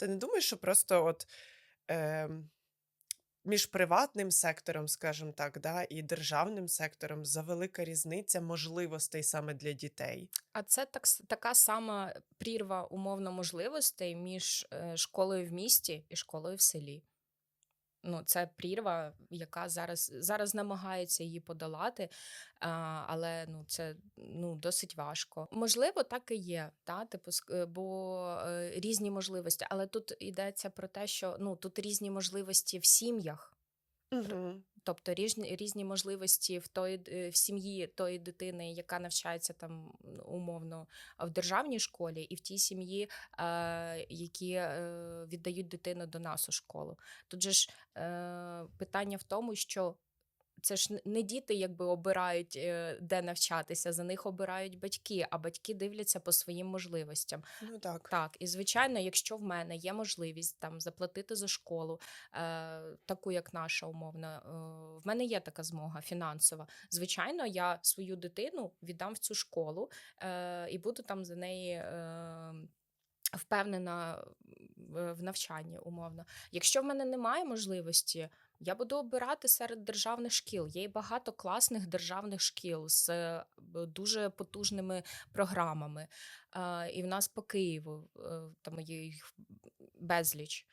Ти не думаєш, що просто от е, між приватним сектором, скажімо так, да, і державним сектором завелика різниця можливостей саме для дітей? А це так, така сама прірва умовно можливостей між е, школою в місті і школою в селі. Ну, це прірва, яка зараз зараз намагається її подолати, але ну, це ну, досить важко. Можливо, так і є, та, типу, е, бо е, різні можливості. Але тут йдеться про те, що ну, тут різні можливості в сім'ях. Угу. Тобто різні, різні можливості в той в сім'ї тої дитини, яка навчається там умовно в державній школі, і в тій сім'ї, е, які е, віддають дитину до нас у школу. Тут же ж е, питання в тому, що це ж не діти якби обирають, е, де навчатися, за них обирають батьки, а батьки дивляться по своїм можливостям. Ну так. Так, і звичайно, якщо в мене є можливість там заплатити за школу, е, таку як наша умовна, е, в мене є така змога фінансова. Звичайно, я свою дитину віддам в цю школу е, і буду там за неї. Е, Впевнена в навчанні, умовно. Якщо в мене немає можливості, я буду обирати серед державних шкіл. Є багато класних державних шкіл з е, дуже потужними програмами. Е, І в нас по Києву е, там є їх безліч.